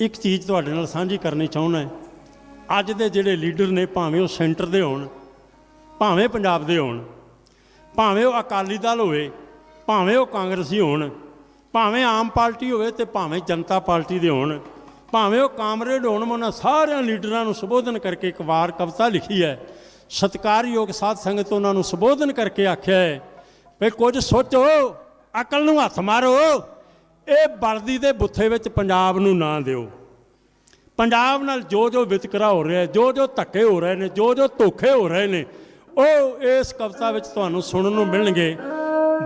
ਇੱਕ ਚੀਜ਼ ਤੁਹਾਡੇ ਨਾਲ ਸਾਂਝੀ ਕਰਨੀ ਚਾਹੁੰਦਾ ਅੱਜ ਦੇ ਜਿਹੜੇ ਲੀਡਰ ਨੇ, ਭਾਵੇਂ ਉਹ ਸੈਂਟਰ ਦੇ ਹੋਣ, ਭਾਵੇਂ ਪੰਜਾਬ ਦੇ ਹੋਣ, ਭਾਵੇਂ ਉਹ ਅਕਾਲੀ ਦਲ ਹੋਵੇ, ਭਾਵੇਂ ਉਹ ਕਾਂਗਰਸੀ ਹੋਣ, ਭਾਵੇਂ ਆਮ ਪਾਰਟੀ ਹੋਵੇ ਤੇ ਭਾਵੇਂ ਜਨਤਾ ਪਾਰਟੀ ਦੇ ਹੋਣ, ਭਾਵੇਂ ਉਹ ਕਾਮਰੇਡ ਹੋਣ ਉਹਨਾਂ ਸਾਰਿਆਂ ਲੀਡਰਾਂ ਨੂੰ ਸੰਬੋਧਨ ਕਰਕੇ ਇੱਕ ਵਾਰ ਕਵਿਤਾ ਲਿਖੀ ਹੈ। ਸਤਿਕਾਰਯੋਗ ਸਾਧ ਸੰਗਤ ਉਹਨਾਂ ਨੂੰ ਸੰਬੋਧਨ ਕਰਕੇ ਆਖਿਆ ਹੈ, ਵੀ ਕੁਝ ਸੋਚੋ, ਅਕਲ ਨੂੰ ਹੱਥ ਮਾਰੋ। ਇਹ ਬਲਦੀ ਦੇ ਬੁੱਥੇ ਵਿੱਚ ਪੰਜਾਬ ਨੂੰ ਨਾ ਦਿਓ। ਪੰਜਾਬ ਨਾਲ ਜੋ ਜੋ ਵਿਤਕਰਾ ਹੋ ਰਿਹਾ ਜੋ ਜੋ ਧੱਕੇ ਹੋ ਰਹੇ ਨੇ, ਜੋ ਜੋ ਧੋਖੇ ਹੋ ਰਹੇ ਨੇ, ਉਹ ਇਸ ਕਵਿਤਾ ਵਿੱਚ ਤੁਹਾਨੂੰ ਸੁਣਨ ਨੂੰ ਮਿਲਣਗੇ।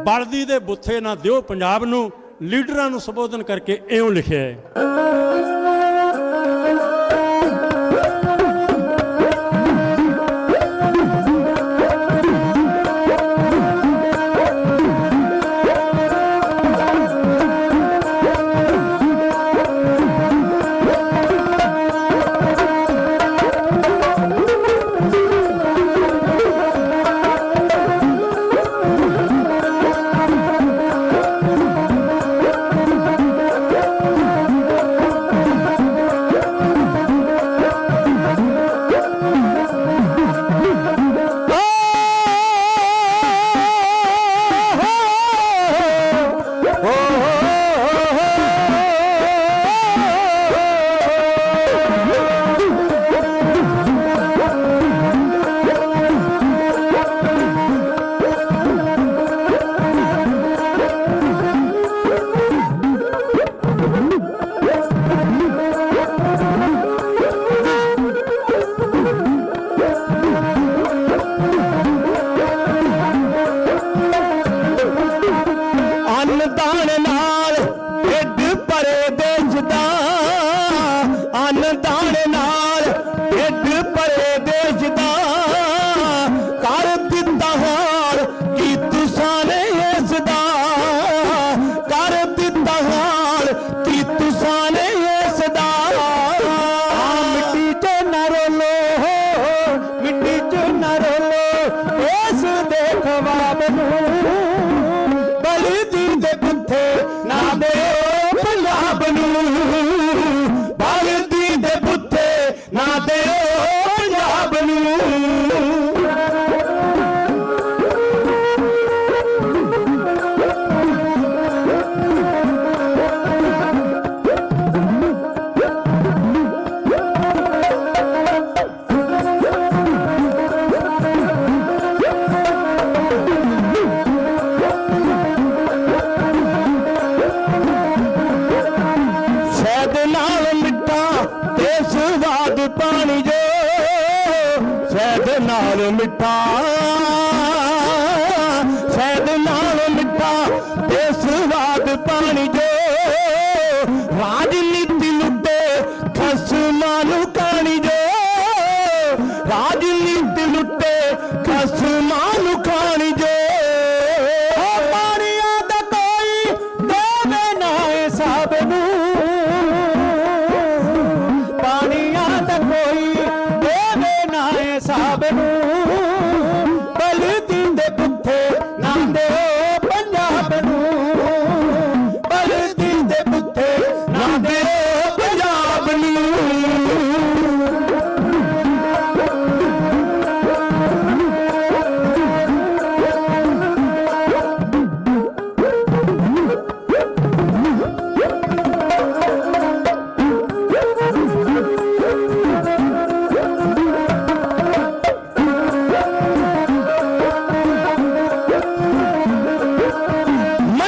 ਬਲਦੀ ਦੇ ਬੁੱਥੇ ਨਾ ਦਿਓ ਪੰਜਾਬ ਨੂੰ, ਲੀਡਰਾਂ ਨੂੰ ਸੰਬੋਧਨ ਕਰਕੇ ਇਉਂ ਲਿਖਿਆ ਹੈ। ਦੇ ਪੁੱਥੇ ਨਾ ਦੇ பாணி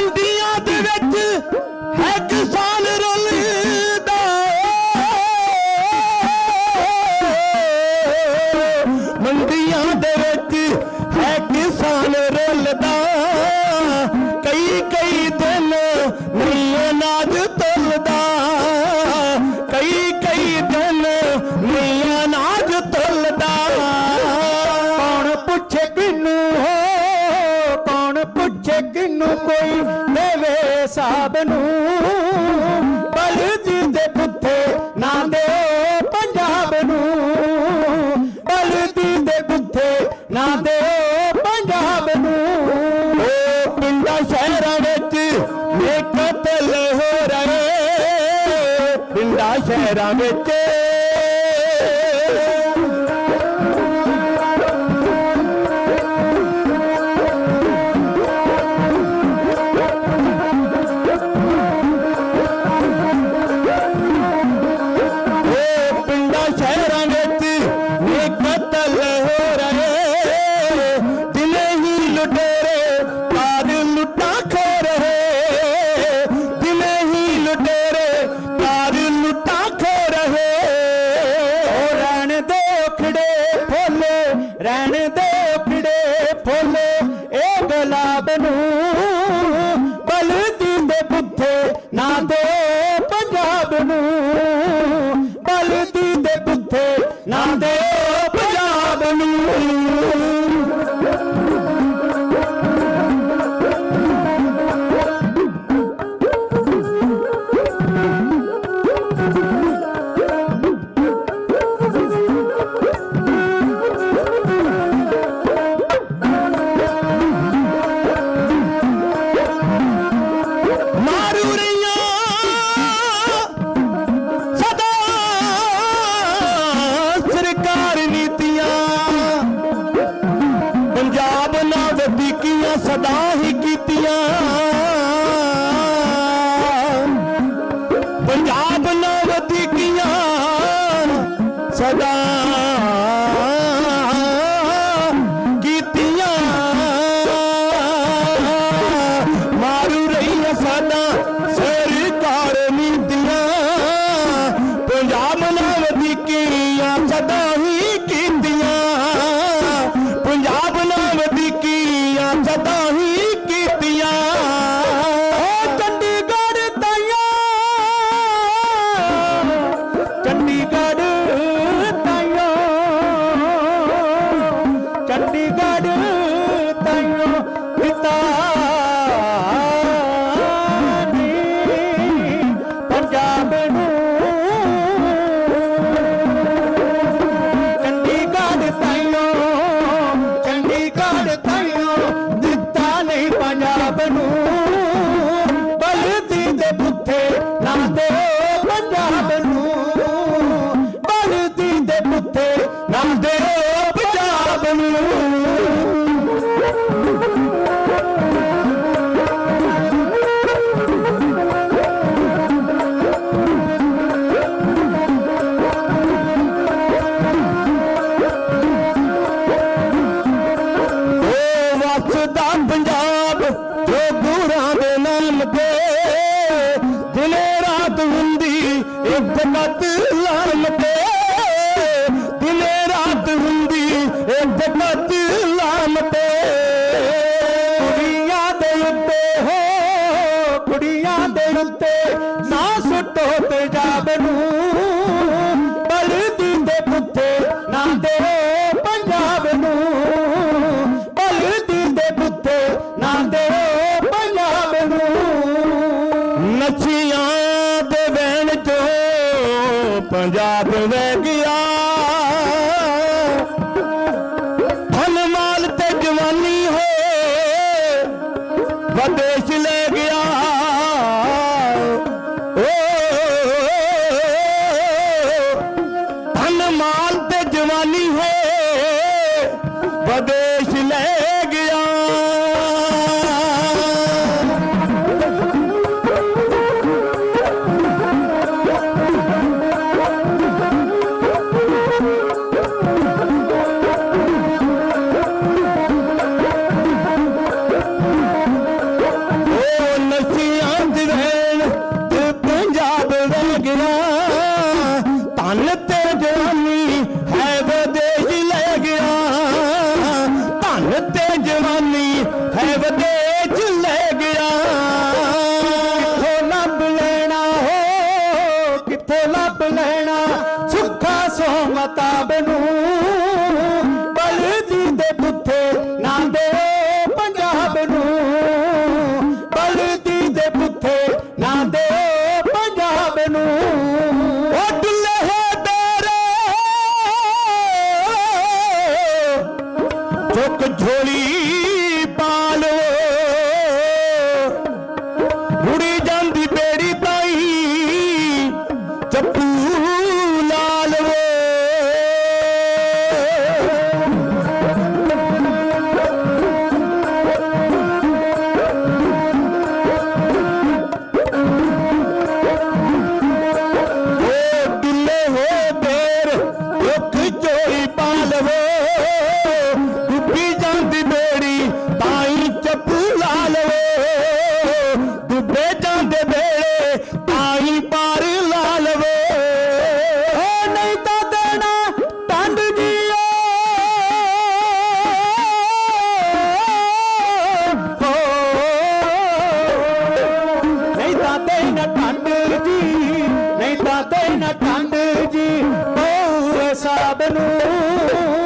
ਮੰਡੀਆਂ ਦੇ ਵਿੱਚ ਸਾਬ ਨੂੰ ਬਲਦੀ ਦੇ ਪੁੱਠੇ ਨਾ ਦੇ ਪੰਜਾਬ ਨੂੰ। ਬਲਦੀ ਦੇ ਪੁੱਠੇ ਨਾ ਦੇ ਪੰਜਾਬ ਨੂੰ। ਉਹ ਪਿੰਡਾਂ ਸ਼ਹਿਰਾਂ ਵਿੱਚ ਇਹ ਕਤਲ ਹੋ ਰਹੇ। ਪਿੰਡਾਂ ਸ਼ਹਿਰਾਂ ਵਿੱਚ ਰਹਿਣ ਦੇ ਉਖੜੇ ਫੁੱਲ दिले रात हूंदी Deus.